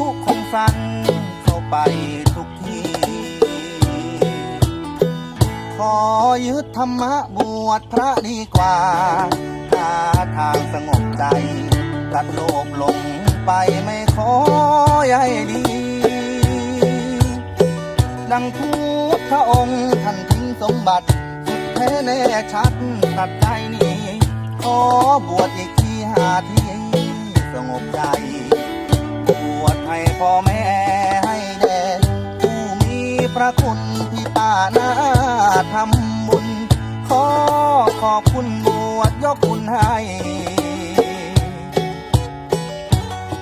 ยุคงสั้นเข้าไปทุกทีขอยึดธรรมะบวชพระดีกว่าหาทางสงบใจพลัดโลกลงไปไม่ขอใยดี ดังพูดพระองค์ท่านทิ้งสมบัติ สุดแท้แน่ชัดตัดใจนี้ ขอบวชอีกทีหาที่สงบใจ ให้พ่อแม่ให้แด่ผู้มีพระคุณที่ตาหน้าทำบุญ ขอขอบคุณบวชยกคุณให้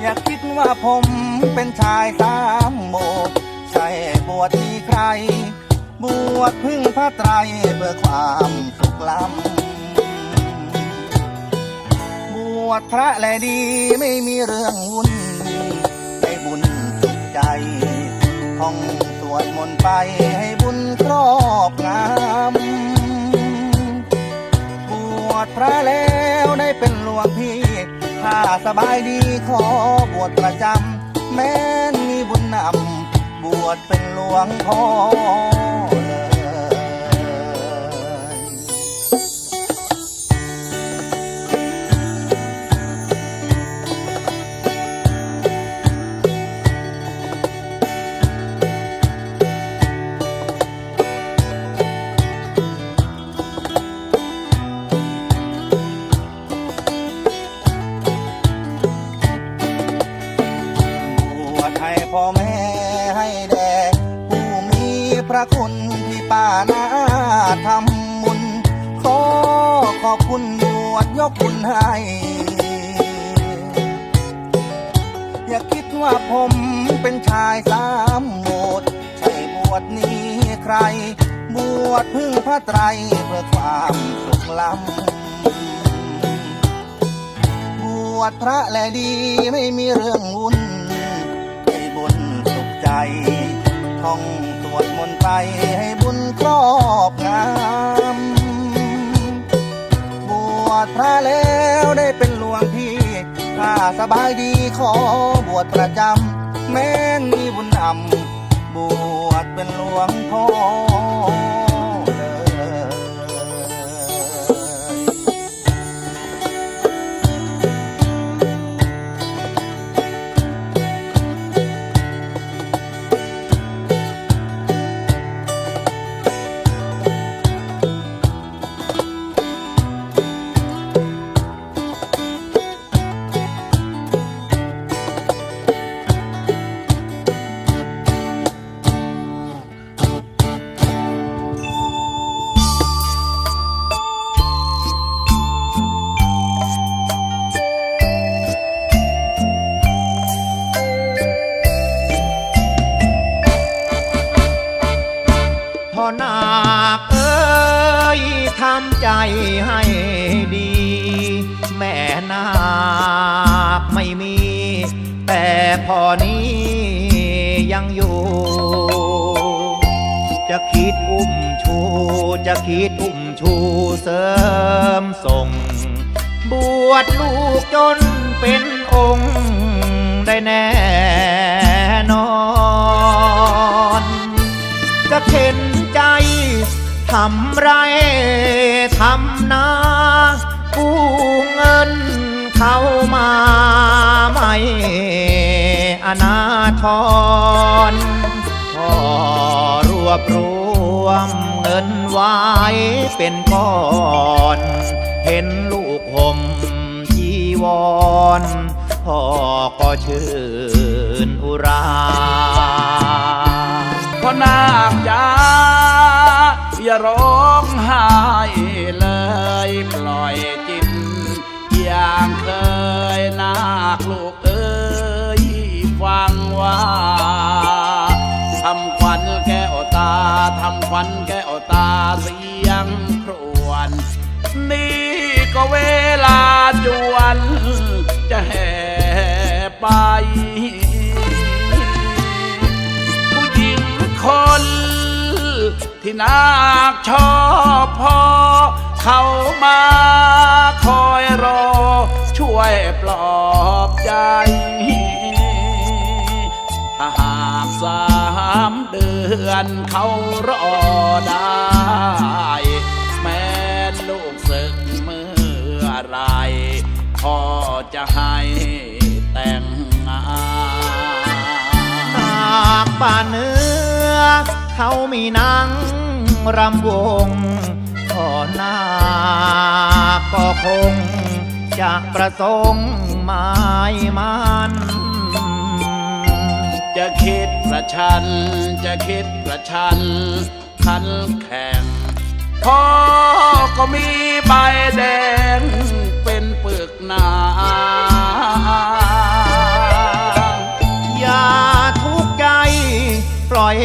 อย่าคิดว่าผมเป็นชายสามโบกใช่บวชที่ใคร บวชพึ่งพระไตรเพื่อความสุขล้ำบวชพระและดีไม่มีเรื่องวุ่น ใจท่องสวดมนต์ไปให้บุญครอบงำบวชพระแล้วได้เป็นหลวงพี่ ถ้าสบายดีขอบวชประจำ แม้นมีบุญนำบวชเป็นหลวงพ่อ อบคุณบวชยกคุณให้ อย่าคิดว่าผมเป็นชายสามโบสถ์ใช่บวชนี้ใคร บวชพึ่งพระไตรเพื่อความสุขล้ำบวชพระและดีไม่มีเรื่องวุ่นให้บุญสุขใจท่องสวดมนต์ไปให้บุญครอบงำบ วชพระแล้วได้เป็นหลวงพี่ข้าสบายดีขอบวชประจำ แม่นมีบุญนำบวชเป็นหลวงพ่อ ใจให้ดี แม่นาคไม่มี แต่พอนี้ยังอยู่ จะคิดอุ้มชู จะคิดอุ้มชูเสริมส่ง บวชลูกจนเป็นองค์ได้แน่ ทำไรทำนากู้เงินเข้ามาไม่อนาทรพ่อรวบรวมเงินไว้เป็นก้อน เห็นลูกห่มจีวรพ่อก็ชื่นอุรา ร้องไห้เลยปล่อยจิต อย่างเคยนาคลูกเอ้ยฟังว่าทำขวัญแก้วตาทำขวัญแก้วตาเสียงครวญนี่ก็เวลาจวนจะแห่ไป ที่นักชอบพอ เขามาคอยรอ ช่วยปลอบใจถ้าหากสามเดือนเขารอได้ แม้ลูกศึกเมื่อไรพ่อจะให้แต่งงานหากป่าเนื้อเขามีนัง รำวงพ่อนาคก็คงจะประสงค์หมายมันจะคิดประชัน จะคิดประชันขันแข่งพ่อก็มีใบแดงเป็นปึกหนาอย่าทุกข์ใจ ปล่อย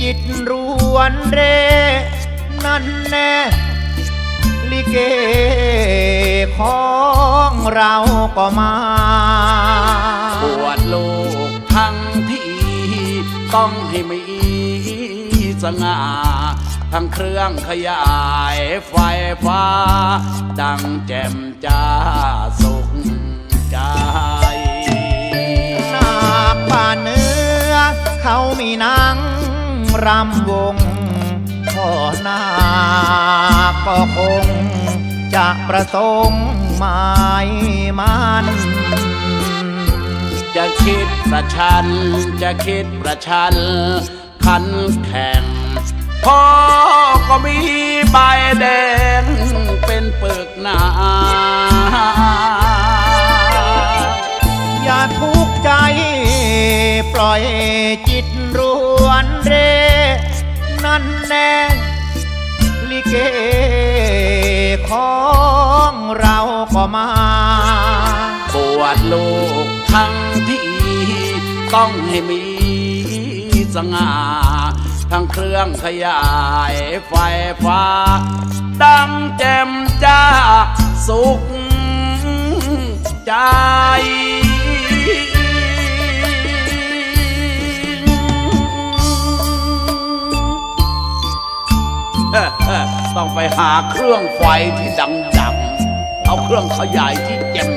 จิตรวนเร นั่นแน่ลิเกของเราก็มาปวดลูกทั้งที่ต้องให้มีสง่าทั้งเครื่องขยายไฟฟ้า ดังแจ่มจ้าสุขใจนาคป่าเนื้อ เขามีหนังรำวง พ่อนาคก็คงจะประสงค์หมายมันจะคิดประชัน จะคิดประชันขันแข่งพ่อก็มีใบแดงเป็นปึกหนาอย่าทุกข์ใจปล่อยจิตรวนเร นั่นแน่ลิเกของเราก็มาปวดลูกทั้งที่ต้องให้มีสง่าทั้งเครื่องขยายไฟฟ้าดังแจ่มจ้าสุขใจ ไปหาเครื่องไฟที่ดังๆ เอาเครื่องขยายที่เจ็ม